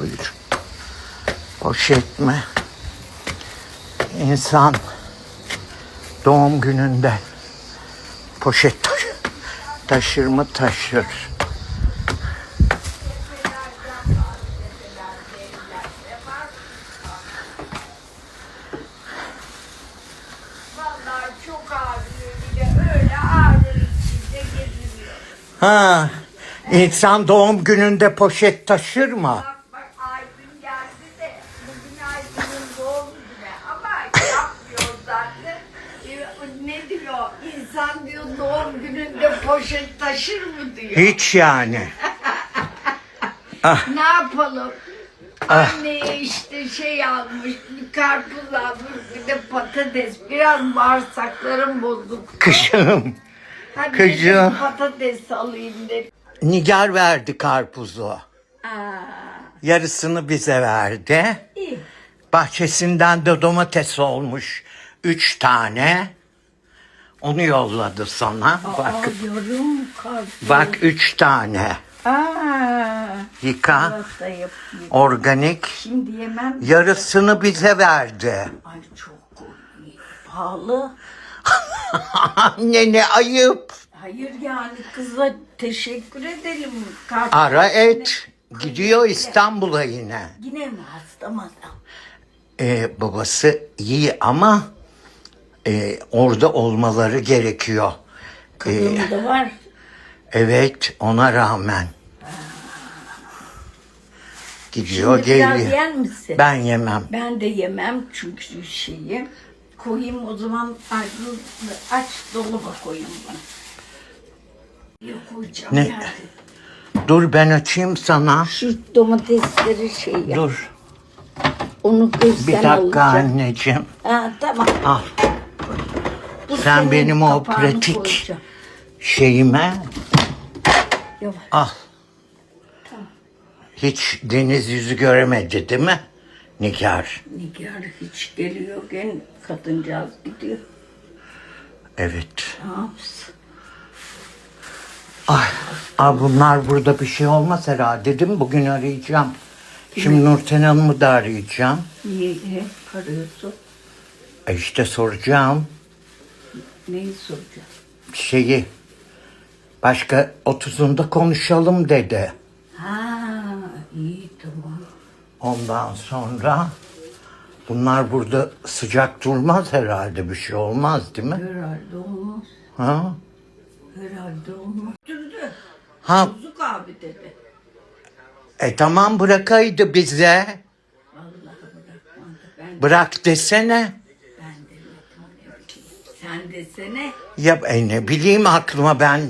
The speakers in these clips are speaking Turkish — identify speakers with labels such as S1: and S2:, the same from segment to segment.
S1: Buyur. Poşet mi? İnsan doğum gününde poşet taşı- taşır mı taşır. Ha, insan doğum gününde poşet taşır mı?
S2: Bak bak Aydın geldi de bugün Aydın'ın doğum günü ama yapmıyor zaten. Ee, Ne diyor? İnsan diyor doğum gününde poşet taşır mı diyor.
S1: Hiç yani.
S2: Ne yapalım? Anneye işte şey almış, bir karpuz almış, bir de patates. Biraz bağırsaklarım bozuk.
S1: Kışım.
S2: Hadi dedim patates alayım dedim.
S1: Nigar verdi karpuzu.
S2: Aa,
S1: Yarısını bize verdi.
S2: iyi.
S1: Bahçesinden de domates olmuş. Üç tane. Onu yolladı sana. Bak,
S2: Aa, yorum karpuz.
S1: bak üç tane.
S2: Aa,
S1: Yıka.
S2: yapayım.
S1: Organik.
S2: Şimdi yemem.
S1: Yarısını bize verdi.
S2: Ay çok pahalı.
S1: Anne ne ayıp.
S2: Hayır yani kıza teşekkür edelim. Karpuz
S1: Ara et. Gidiyor İstanbul'a yine.
S2: Yine mi hasta mı?
S1: Ee, babası iyi ama e, orada olmaları gerekiyor. Ee,
S2: Kızım da var.
S1: evet ona rağmen. Gidiyor
S2: Şimdi biraz
S1: geliyor.
S2: yer misin?
S1: Ben yemem.
S2: Ben de yemem çünkü şeyi. Koyayım o zaman aydın aç dolaba koyayım bunu. Yok koyacağım
S1: Ne?
S2: yerde.
S1: Dur ben açayım sana.
S2: Şu domatesleri şey yap.
S1: Dur
S2: Onu
S1: bir
S2: gözden
S1: dakika
S2: alacağım.
S1: anneciğim.
S2: Ha, tamam.
S1: Al
S2: Bu
S1: Sen
S2: senin
S1: benim o
S2: kapağını
S1: pratik-
S2: koyacağım.
S1: şeyime
S2: Yavaş.
S1: al. Hiç deniz yüzü göremedi değil mi? Nigar.
S2: Nigar hiç geliyorken kadıncağız gidiyor.
S1: Evet.
S2: Ne yapsın?
S1: Ay, ay bunlar burada bir şey olmaz herhalde değil mi? Bugün arayacağım. Şimdi Nurten Hanım'ı da arayacağım.
S2: Niye hep arıyorsun?
S1: E işte soracağım
S2: Neyi soracağım?
S1: şeyi. Başka otuzunda konuşalım dedi.
S2: Ha iyi tamam.
S1: Ondan sonra bunlar burada sıcak durmaz herhalde bir şey olmaz değil mi?
S2: Herhalde olmaz.
S1: Ha?
S2: Herhalde olmaz. Dürdü.
S1: Ha
S2: Bozuk abi dedi.
S1: e tamam bırakaydı bize.
S2: Vallahi bırakmadı. Ben,
S1: Bırak desene.
S2: ben demedim ne bileyim. Sen desene.
S1: Ya e ne bileyim aklıma ben.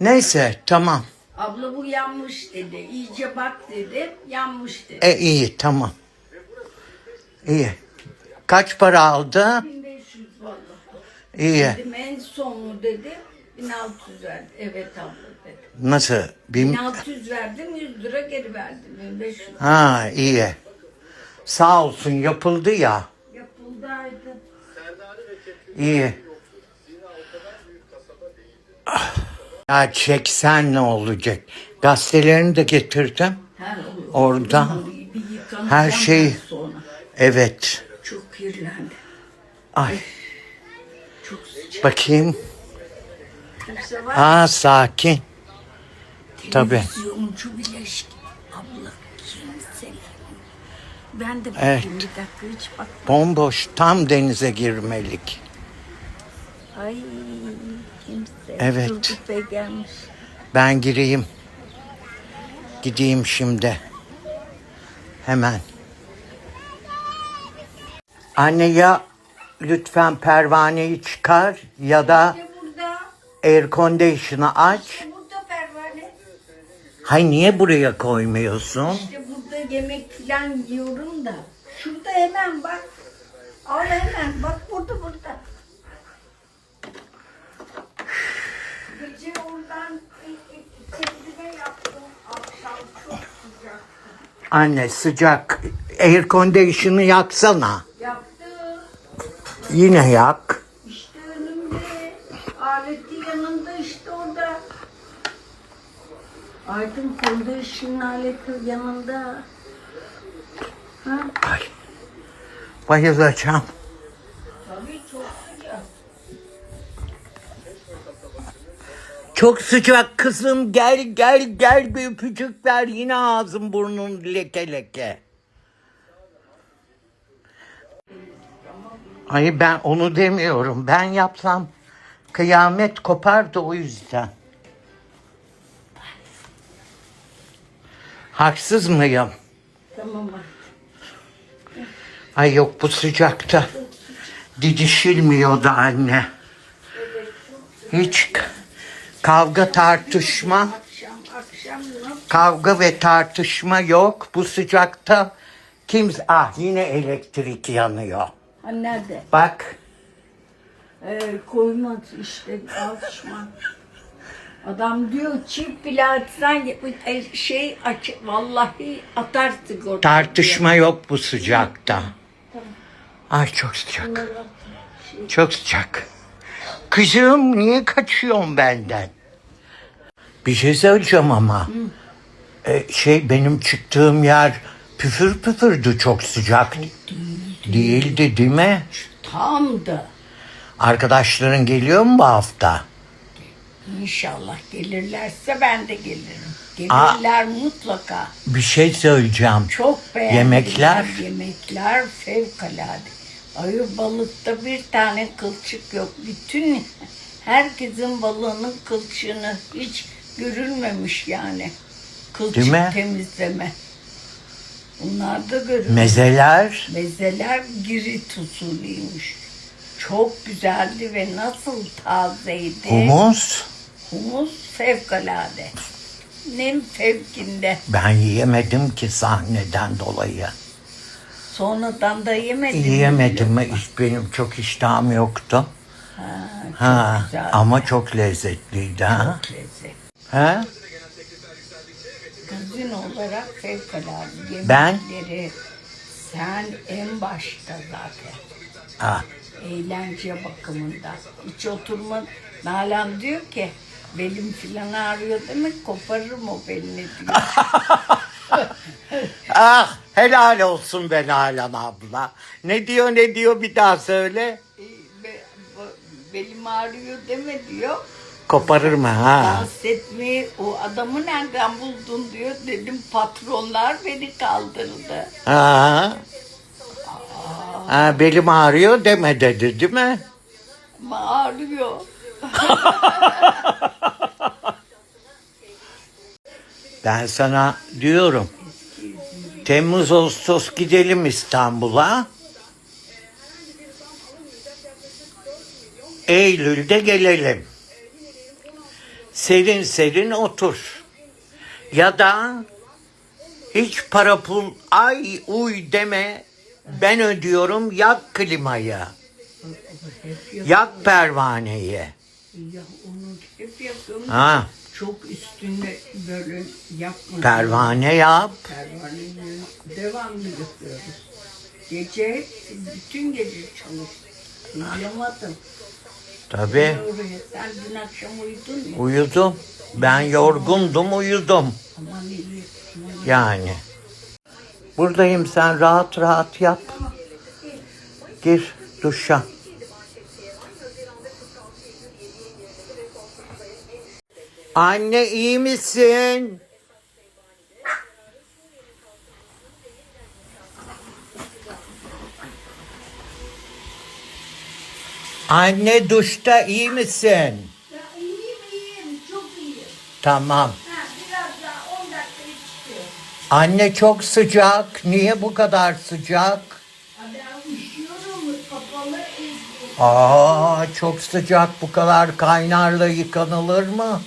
S1: Neyse tamam.
S2: Abla bu yanmış dedi. İyice bak dedi. Yanmış dedi.
S1: E iyi tamam. İyi. Kaç para aldı?
S2: 1500 vallahi.
S1: İyi.
S2: Dedim en sonu dedi. 1600 verdi. Evet abla dedi.
S1: Nasıl? Bin...
S2: 1600 verdim 100 lira geri verdim. 1500
S1: Ha iyi. Sağ olsun yapıldı ya.
S2: yapıldaydı.
S1: İyi. Ya çeksen ne olacak? Gazetelerini de getirdim.
S2: Her
S1: Orada.
S2: bir yıkanacağım
S1: Her şey-
S2: Sonra.
S1: Evet.
S2: Çok kirlendi.
S1: Ay
S2: Çok sıcak.
S1: bakayım.
S2: Kimse var.
S1: Aa sakin. Tabii.
S2: Televizyoncu bileşik. Abla kimse. Ben de bakayım
S1: Evet.
S2: bir dakika hiç bak.
S1: Bomboş tam denize girmelik.
S2: Ay kimse.
S1: Evet.
S2: Turgut Bey gelmiş.
S1: Ben gireyim. Gideyim şimdi. Hemen. Anne ya lütfen pervaneyi çıkar ya da air condition'ı aç.
S2: Burada pervane.
S1: Hay niye buraya koymuyorsun?
S2: İşte burada yemek falan yiyorum da. Şurada hemen bak. Al hemen bak burada burada. Gece oradan kendime yaptım. Akşam çok sıcak.
S1: Anne sıcak. Air condition'ı yaksana.
S2: Yaptım.
S1: Yine yak.
S2: İşte önümde. Aleti yanında işte orada. Aydın foundation'ın aleti yanında. Ha?
S1: Ay. Bayılacağım.
S2: Çok sıcak
S1: kızım gel gel gel bir öpücük ver yine ağzım burnun leke leke. Hayır ben onu demiyorum. Ben yapsam kıyamet kopardı o yüzden. Haksız mıyım?
S2: Tamam.
S1: Ay yok bu sıcakta. Didişilmiyor da anne. Hiç kavga tartışma. Kavga ve tartışma yok. Bu sıcakta kimse... Ah yine elektrik yanıyor.
S2: Ha nerede?
S1: Bak
S2: Ee, koymaz işte alışma. Adam diyor çift e, şey aç vallahi atar sigorta.
S1: tartışma yok bu sıcakta. Ay çok sıcak. Çok sıcak. Kızım niye kaçıyorsun benden? Bir şey söyleyeceğim ama. Ee, şey benim çıktığım yer püfür püfürdü çok sıcak. Değildi değil mi?
S2: Tam da
S1: Arkadaşların geliyor mu bu hafta?
S2: inşallah gelirlerse ben de gelirim. Gelirler mutlaka.
S1: Bir şey söyleyeceğim.
S2: Çok beğendim.
S1: Yemekler?
S2: Yemekler fevkalade. Ayı balıkta bir tane kılçık yok. Bütün herkesin balığının kılçığını hiç görülmemiş yani. Kılçık
S1: Değil mi?
S2: temizleme. Bunlar da görülmüş.
S1: Mezeler.
S2: Mezeler girit usulüymüş. Çok güzeldi ve nasıl tazeydi.
S1: Humus.
S2: Humus fevkalade. Nem fevkinde.
S1: Ben yiyemedim ki sahneden dolayı.
S2: Sonradan da yemedim.
S1: Yiyemedim. Hiç benim çok iştahım yoktu.
S2: Ha, çok
S1: Ha,
S2: güzel.
S1: ama çok lezzetliydi ha.
S2: lezzet.
S1: Ha?
S2: Kızın olarak fevkalade
S1: Ben?
S2: yemekleri. Sen en başta zaten.
S1: Ha.
S2: Eğlence bakımında. Hiç oturma. Nalan diyor ki belim filan ağrıyor demek koparırım o belini diyor.
S1: Ah helal olsun ben Nalan abla. Ne diyor ne diyor bir daha söyle.
S2: E, be- be- belim ağrıyor deme diyor.
S1: Koparır mı ha?
S2: Rahatsız etmeyi o adamı nereden buldun diyor. Dedim patronlar beni kaldırdı.
S1: Ha. Ha, belim ağrıyor deme dedi değil mi?
S2: Ama ağrıyor.
S1: Ben sana diyorum. Temmuz Ağustos gidelim İstanbul'a. Eylül'de gelelim. Serin serin otur. Ya da hiç para pul ay uy deme. Ben ödüyorum yak klimayı. Yak pervaneyi.
S2: ya onu hep yapıyorum.
S1: Ha,
S2: Çok üstünde böyle yapma.
S1: pervane yap.
S2: Pervaneyi devamlı yapıyoruz. Gece bütün gece çalıştım. Uyuyamadım.
S1: Tabii.
S2: Oraya sen dün akşam uyudun mu?
S1: Uyudum. Ben yorgundum uyudum.
S2: Aman iyi. aman iyi.
S1: Yani. Buradayım sen rahat rahat yap. Gir duşa. Anne iyi misin? Anne duşta iyi misin?
S2: Ya iyiyim iyiyim çok iyiyim.
S1: Tamam.
S2: Ha, biraz daha 10 dakika çıkıyor.
S1: Anne çok sıcak. Niye bu kadar sıcak?
S2: Ha, Ben üşüyorum kapalı ev.
S1: Aa çok sıcak bu kadar kaynarla yıkanılır mı?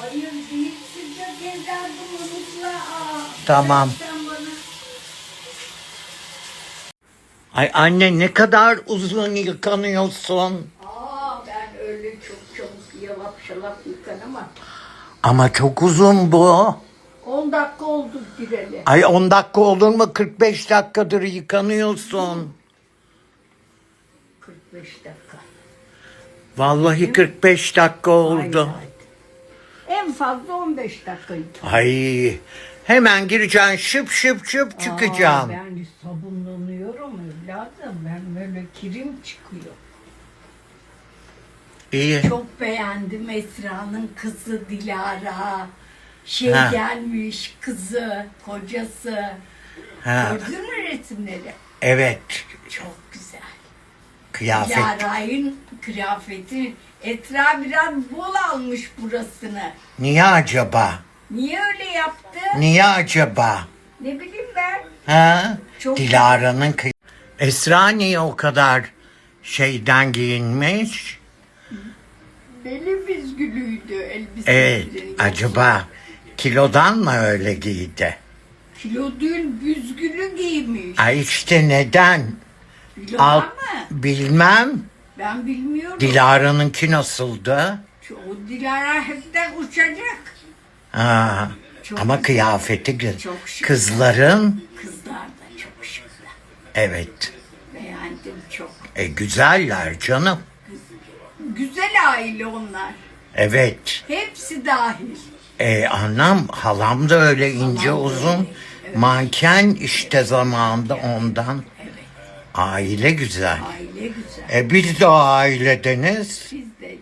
S2: Hayır değil sıcak evladım unutma. Aa,
S1: Tamam. Ay anne ne kadar uzun yıkanıyorsun.
S2: Aa ben öyle çok çabuk yalap şalap yıkanamam.
S1: Ama çok uzun bu.
S2: 10 dakika oldu gireli.
S1: Ay 10 dakika olur mu? 45 dakikadır yıkanıyorsun.
S2: 45 dakika.
S1: Vallahi 45 dakika oldu.
S2: Haydi. En fazla 15 dakika.
S1: Ay hemen gireceksin şıp şıp şıp çıkacağım.
S2: Aa, ben sabah kirim çıkıyor.
S1: İyi.
S2: Çok beğendim Esra'nın kızı Dilara. Şey
S1: Ha.
S2: gelmiş kızı, kocası.
S1: Ha,
S2: Gördün mü resimleri?
S1: evet.
S2: Çok güzel.
S1: Kıyafet.
S2: Dilara'nın kıyafeti. Esra biraz bol almış burasını.
S1: Niye acaba?
S2: Niye öyle yaptı?
S1: Niye acaba?
S2: Ne bileyim ben.
S1: Ha?
S2: Çok-
S1: Dilara'nın kıy... Esra niye o kadar şeyden giyinmiş?
S2: Beli büzgülüydü elbise.
S1: Evet, acaba kilodan mı öyle giydi?
S2: Kilo değil büzgülü giymiş.
S1: Ay işte neden?
S2: Kilo
S1: Al,
S2: mı?
S1: bilmem.
S2: Ben bilmiyorum.
S1: Dilara'nınki nasıldı?
S2: O Dilara hepten uçacak.
S1: Ha.
S2: Çok
S1: Ama
S2: güzel.
S1: kıyafeti gü-
S2: Çok şık.
S1: Kızların
S2: Kızlar da çok şıklar.
S1: evet.
S2: Beğendim çok.
S1: E, güzeller canım.
S2: Güzel aile onlar.
S1: Evet.
S2: Hepsi dahil.
S1: E, annem halam da öyle ince
S2: Halam
S1: uzun.
S2: öyle, evet.
S1: Manken işte zamanında ondan.
S2: Evet.
S1: Aile güzel.
S2: Aile güzel.
S1: E biz de ailedeniz.
S2: Biz de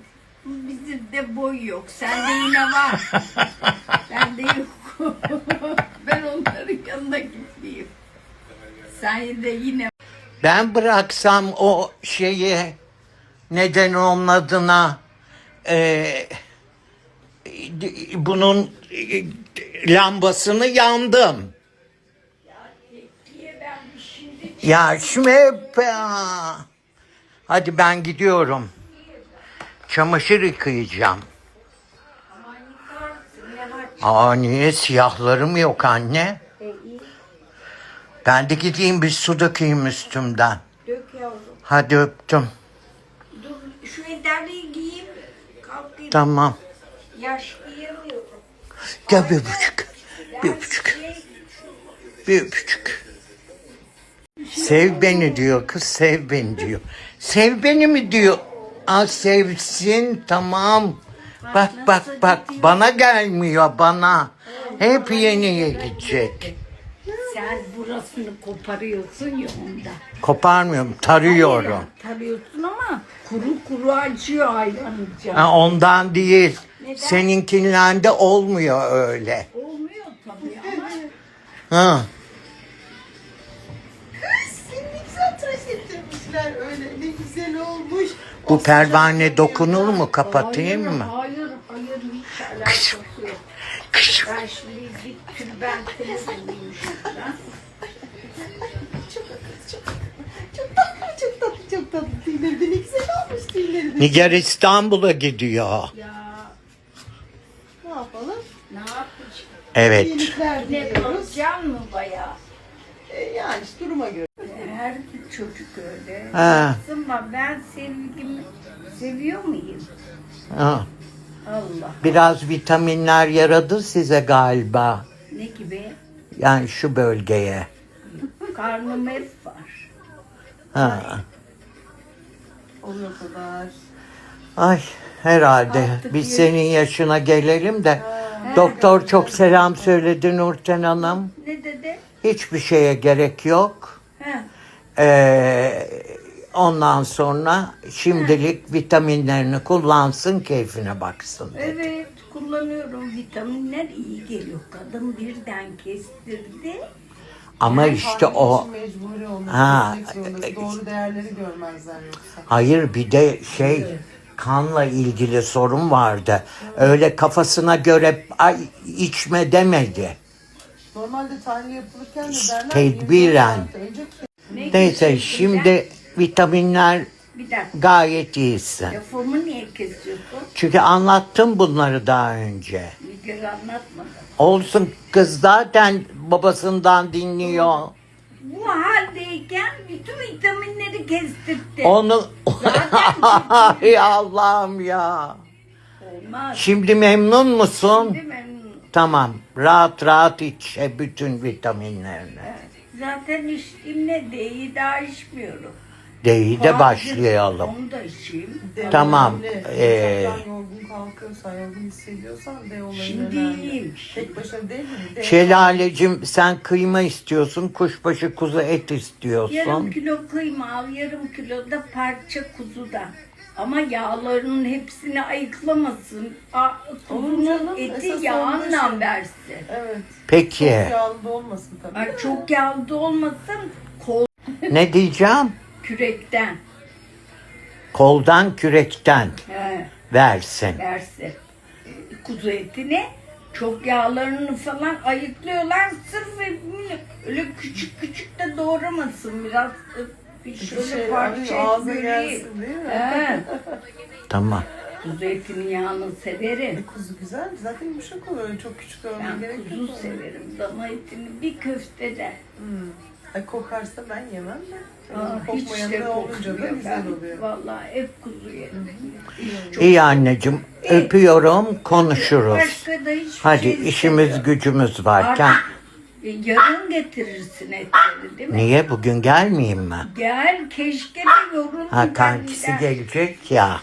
S2: bizim de boy yok. Sende yine var. Bende yok. ben onların yanına gitmeyeyim. Sen de yine
S1: Ben bıraksam o şeyi neden onun adına e, bunun e, lambasını yandım.
S2: diye ben bir şimdi
S1: Ya şimdi hep ya. Hadi ben gidiyorum. Çamaşır yıkayacağım. Aa niye siyahlarım yok anne? Ben de gideyim bir su dökeyim üstümden.
S2: Dök yavrum.
S1: Hadi öptüm.
S2: Dur şu ederliği giyeyim. Kalkayım.
S1: Tamam.
S2: Yaş giyemiyorum.
S1: Gel bir öpücük. Bir.
S2: Şey,
S1: Bir öpücük. Sev beni diyor kız sev beni diyor. Sev beni mi diyor. Aa sevsin tamam. Bak bak bak bana gelmiyor bana. Hep yeniye gidecek.
S2: sen burasını koparıyorsun ya onda.
S1: Koparmıyorum tarıyorum.
S2: Tarıyorsun ama kuru kuru acıyor hayvanınca.
S1: Ha, ondan değil.
S2: Neden?
S1: Seninkinden olmuyor öyle.
S2: Olmuyor tabii ama
S1: Ha. Bu pervane dokunur mu? Kapatayım
S2: hayır,
S1: mı?
S2: Hayır, hayır hiç alakası yok. Ben şimdi bir tülbentini bulayım şuradan.
S3: Çok tatlı çok çok tatlı çok tatlı çok tatlı tüyleri de ne güzel olmuş tüyleri de.
S1: Nigar İstanbul'a gidiyor.
S2: Ya
S3: Ne yapalım?
S2: ne yapacağım?
S1: Evet.
S3: Yenilikler
S2: Ne kalacağım mı bayağı?
S3: E, yani işte duruma göre.
S2: Her bir çocuk öyle.
S1: Ha.
S2: Ama ben sevgimi seviyor muyum?
S1: Ha.
S2: Allah.
S1: Biraz vitaminler yaradı size galiba.
S2: Ne gibi?
S1: Yani şu bölgeye.
S2: Karnım hep var.
S1: Ha.
S3: Oluyor kadar.
S1: Ay herhalde
S2: Artık
S1: biz
S2: yürü.
S1: senin yaşına gelelim de doktor çok selam söyledi Nurten Hanım.
S2: Ne dedi?
S1: Hiçbir şeye gerek yok. Ee, ondan sonra şimdilik vitaminlerini kullansın keyfine baksın. dedi.
S2: Evet kullanıyorum. Vitaminler iyi geliyor. Kadın birden kestirdi.
S1: Ama işte
S3: Kahve
S1: o Ha,
S3: kesmek zorundasın. Doğru değerleri görmezler yoksa.
S1: Hayır bir de şey kanla ilgili sorun vardı. Öyle kafasına göre ay içme demedi.
S3: Normalde tahlil yapılırken de derler
S1: Tedbiren.
S3: Önce
S2: Ne
S1: Neyse şimdi vitaminler
S2: Bir dakika.
S1: gayet iyisin.
S2: Lafımı niye kesiyorsun?
S1: Çünkü anlattım bunları daha önce.
S2: Müge anlatmadı.
S1: Olsun kız zaten babasından dinliyor.
S2: Bu haldeyken bütün vitaminleri kestirdi.
S1: Onu
S2: Zaten
S1: Ay Allah'ım ya.
S2: Olmaz.
S1: Şimdi memnun musun?
S2: Değil mi?
S1: Tamam. Rahat rahat iç e, bütün vitaminlerini.
S2: Evet. Zaten içtiğim ne de iyi daha içmiyorum.
S1: D'yi de başlayalım.
S2: Onu da içeyim.
S3: De
S1: Tamam,
S3: önemli.
S1: ee,
S3: yorgun kalkıyorsan, yorgun hissediyorsan de olayın
S2: Şimdi
S3: önemli.
S2: iyiyim.
S3: Tek başına değil mi? De
S1: Şelalecim sen kıyma istiyorsun, kuşbaşı kuzu et
S2: Yarım
S1: istiyorsun.
S2: kilo kıyma al, yarım kilo da parça kuzu da. Ama yağlarının hepsini ayıklamasın. A,
S3: Olur
S2: kuzunun
S3: canım,
S2: eti
S3: esas olduğu şey.
S2: versin.
S3: Evet.
S1: Peki
S3: Çok yağlı da olmasın tabii.
S2: Ay, çok yağlı da olmasın. Kol
S1: ne diyeceğim?
S2: kürekten
S1: Koldan kürekten
S2: he,
S1: versin.
S2: versin. Kuzu etini çok yağlarını falan ayıklıyorlar. Sırf öyle küçük küçük de doğramasın biraz. e, Bir şöyle
S3: şey
S2: parça
S3: ağza gelsin değil mi?
S2: He,
S1: Tamam.
S2: kuzu etinin yağını severim.
S3: E, kuzu güzel. Zaten yumuşak oluyor. Öyle Çok küçük olmaya
S2: Ben
S3: gerek
S2: kuzu
S3: yok.
S2: severim. Dana etini bir köftede.
S3: Hmm. Ay kokarsa ben yemem de.
S2: Aa, hiç de
S3: olunca da
S2: kokmuyor.
S3: güzel
S2: Ben
S3: oluyor.
S2: vallahi hep kuzu yerim.
S1: İyi anneciğim. Öpüyorum, konuşuruz.
S2: Başka da hiçbir
S1: Hadi
S2: şey
S1: işimiz gücümüz varken.
S2: Artık yarın getirirsin etleri değil mi?
S1: Niye bugün gelmeyeyim mi?
S2: Gel keşke de yoruldu
S1: Ha kankisi gelecek ya.